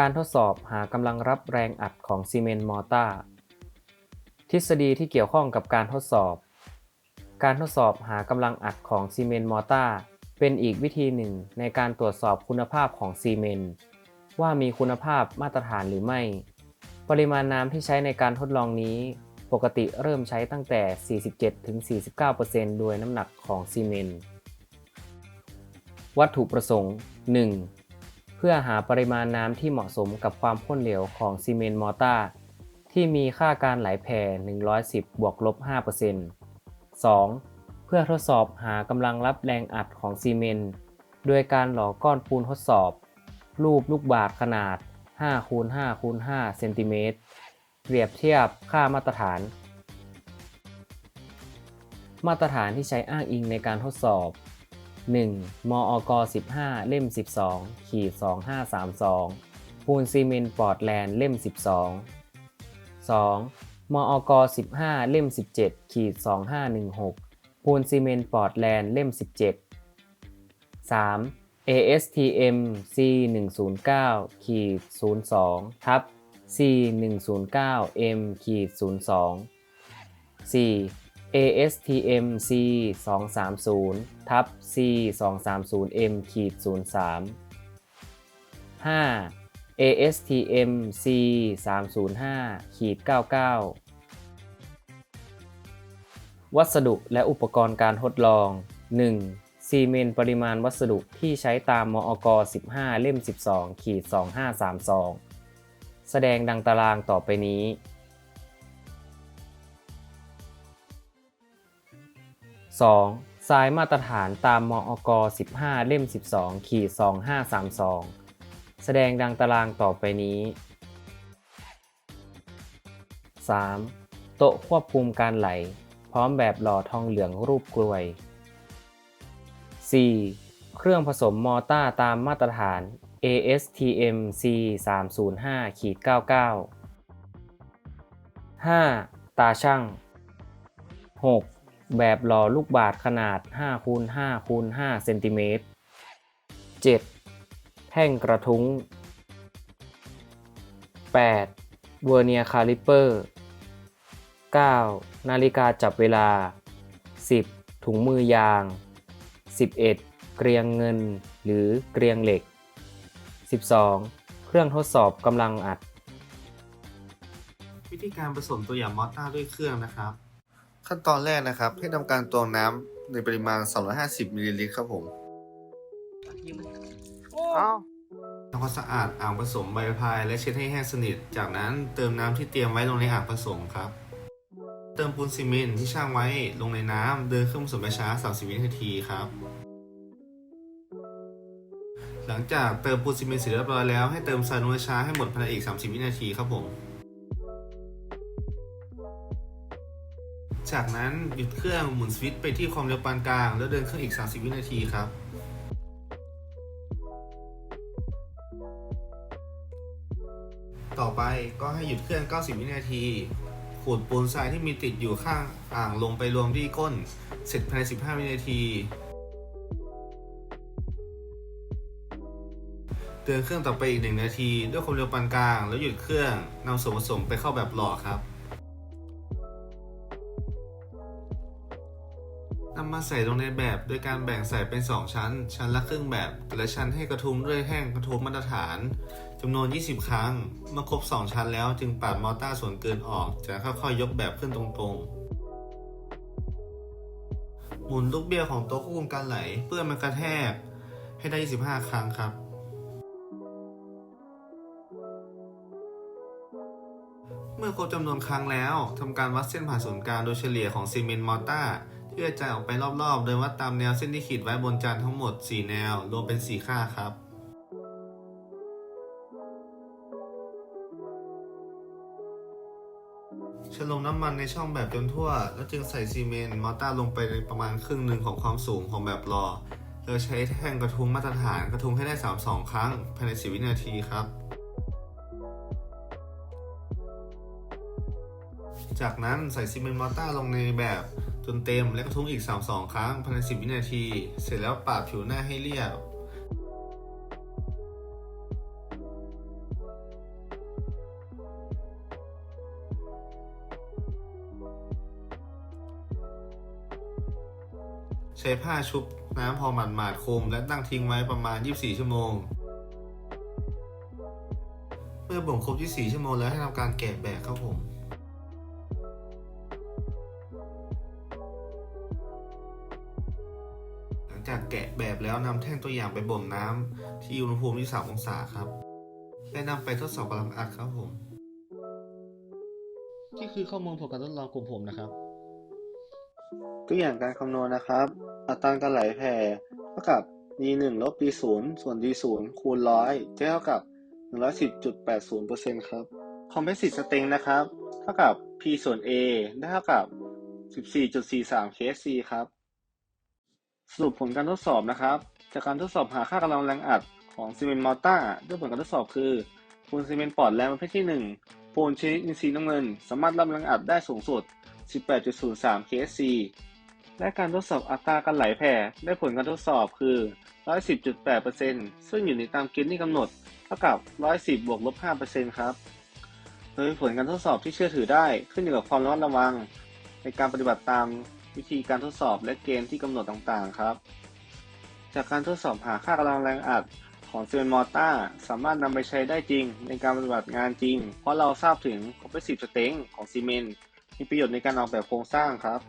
การทดสอบหากำลังรับแรงอัดของซีเมนต์มอร์ตาร์ทฤษฎีที่เกี่ยวข้องกับการทดสอบ การทดสอบหากำลังอัดของซีเมนต์มอร์ตาร์เป็นอีกวิธีหนึ่งในการตรวจสอบคุณภาพของซีเมนต์ว่ามีคุณภาพมาตรฐานหรือไม่ ปริมาณน้ำที่ใช้ในการทดลองนี้ ปกติเริ่มใช้ตั้งแต่ 47-49%โดยน้ำหนักของซีเมนต์วัตถุประสงค์ 1. เพื่อหาปริมาณน้ำที่เหมาะสมกับความข้นเหลวของซีเมนต์มอร์ตาร์ที่มีค่าการไหลแผ่ 110 บวกลบ 5% 2. เพื่อทดสอบหากำลังรับแรงอัดของซีเมนต์โดยการหล่อก้อนปูนทดสอบ รูปลูกบาศก์ขนาด5คูณ5คูณ5เซนติเมตรเปรียบเทียบค่ามาตรฐาน มาตรฐานที่ใช้อ้างอิงในการทดสอบ 1. มอก15 เล่ม 12 ขีด 2532 ปูนซีเมนต์ปอร์ตแลนด์เล่ม 12 2. มอก15 เล่ม 17 ขีด 2516 ปูนซีเมนต์ปอร์ตแลนด์เล่ม 17 3. ASTM C 109ขีด02ทับ C 109 M ขีด02 4. ASTM C 230ทับ C 230 M ขีด03 5. ASTM C 305ขีด99 วัสดุและอุปกรณ์การทดลอง 1. ซีเมนต์ปริมาณวัสดุที่ใช้ตามมอก15 เล่ม 12ขีด2532 แสดงดังตารางต่อไปนี้ 2. ทรายมาตรฐานตามมอก15 เล่ม 12 ขีด 2532 แสดงดังตารางต่อไปนี้ 3. โต๊ะควบคุมการไหล พร้อมแบบหล่อทองเหลืองรูปกลวย 4. เครื่องผสมมอต้าตามมาตรฐาน ASTM C 305ขีด99 5. ตาช่าง 6. แบบหล่อลูกบาศก์ขนาด5คูณ5คูณ5เซนติเมตร 7. แท่งกระทุ้ง 8. เวอร์เนียคาลิเปอร์ 9. นาฬิกาจับเวลา 10. ถุงมือยาง 11. เกรียงเงินหรือเกรียงเหล็ก 12. เครื่องทดสอบกำลังอัด วิธีการผสมตัวอย่างมอตตาร์ด้วยเครื่องนะครับ ขั้นตอนแรกนะครับ ให้ทำการตวงน้ำในปริมาณ 250มิลลิลิตรครับผมทำความสะอาดอ่างผสมใบพายและเช็ดให้แห้งสนิท จากนั้นเติมน้ำที่เตรียมไว้ลงในอ่างผสมครับ เติมปูนซีเมนต์ที่ช่างไว้ลงในน้ำเดินเครื่องผสมช้าๆ30วินาทีครับ หลังจากเติมปูนซีเมนต์เสร็จเรียบร้อยแล้วให้เติมทรายลงในช้าให้หมดภายในอีก 30 วินาทีครับผม จากนั้นหยุดเครื่องหมุนสวิตช์ไปที่ความเร็วปานกลาง แล้วเดินเครื่องอีก 30 วินาทีครับต่อไปก็ให้หยุดเครื่อง 90 วินาที ขูดปูนทรายที่มีติดอยู่ข้างอ่างลงไปรวมที่ก้น เสร็จภายใน 15 วินาทีเดินเครื่องต่อไปอีก 1 นาที ด้วยความเร็วปานกลาง แล้วหยุดเครื่องนำส่วนผสมไปเข้าแบบหล่อครับ มาใส่ลงในแบบโดยการแบ่งใส่เป็น 2 ชั้น ชั้นละครึ่งแบบ แต่ละชั้นให้กระทุ้งด้วยแห้งกระทุ้งมาตรฐานจำนวน 20 ครั้ง เมื่อครบ 2 ชั้นแล้วจึงปาดมอเตอร์ส่วนเกินออก จะค่อยๆยกแบบขึ้นตรงๆหมุนลูกเบี้ยของโต๊ะควบคุมการไหล เพื่อมันกระแทกให้ได้ 25 ครั้งครับ เมื่อครบจำนวนครั้งแล้วทำการวัดเส้นผ่านศูนย์กลางโดยเฉลี่ยของซีเมนต์มอร์ตาร์ ที่กระจายออกไปรอบๆ โดยวัดตามแนวเส้นที่ขีดไว้บนจานทั้งหมด 4 แนว รวมเป็น 4 ค่าครับฉลงน้ำมันในช่องแบบจนทั่ว แล้วจึงใส่ซีเมนต์มอร์ตาร์ลงไปในประมาณครึ่งหนึ่งของความสูงของแบบรอแล้วใช้แท่งกระทุ้งมาตรฐานกระทุ้งให้ได้ 32 ครั้ง ภายใน 10 วินาทีครับ จากนั้นใส่ซีเมนต์มอร์ตาร์ลงในแบบ จนเต็มและกระทุ้งอีก 3-2 ครั้งภายใน 10 วินาที เสร็จแล้วปาดผิวหน้าให้เรียบใช้ผ้าชุบน้ำพอหมาดๆคมและตั้งทิ้งไว้ประมาณ 24 ชั่วโมง เมื่อบ่งครบ 24 ชั่วโมงแล้วให้ทำการแกะแบกครับผม กแกะแบบแล้วนำแท่งตัวอย่างไปบ่มน้ำที่อุณหภูมิที่3องศาครับ และนำไปทดสอบกำลังอัดครับผมนี่คือข้อมูลผลการทดลองกลุ่มผมนะครับ ตัวอย่างการคำนวณนะครับ อัตราการไหลแผ่เท่ากับ d 1ลบ d 0ส่วน d 0คูณร้อยจะเท่ากับ 110.80%ครับ Compressive Strength นะครับ เท่ากับ P ส่วน A ได้เท่ากับ 14.43 kSc ครับ สรุปผลการทดสอบนะครับ จากการทดสอบหาค่ากำลังแรงอัดของซีเมนต์มอลต้าด้วยผลการทดสอบคือปูนซีเมนต์ปอดแรงประเภทที่ 1 ปูนชนิดอินทรีย์น้ำเงิน สามารถรับแรงอัดได้สูงสุด 18.03 kSc และการทดสอบอัตราการไหลแผ่ ได้ผลการทดสอบคือ 110.8%ซึ่งอยู่ในตามเกณฑ์ที่กำหนด เท่ากับ 110 บวกลบ 5%ครับ โดยผลการทดสอบที่เชื่อถือได้ขึ้นอยู่กับความระมัดระวัง ในการปฏิบัติตาม วิธีการทดสอบและเกณฑ์ที่กำหนดต่างๆ ครับ จากการทดสอบหาค่ากำลังแรงอัดของเซนมอร์ต้าสามารถนำไปใช้ได้จริงในการปฏิบัติงานจริง เพราะเราทราบถึง compressive strength ของซีเมนต์มีประโยชน์ในการออกแบบโครงสร้างครับ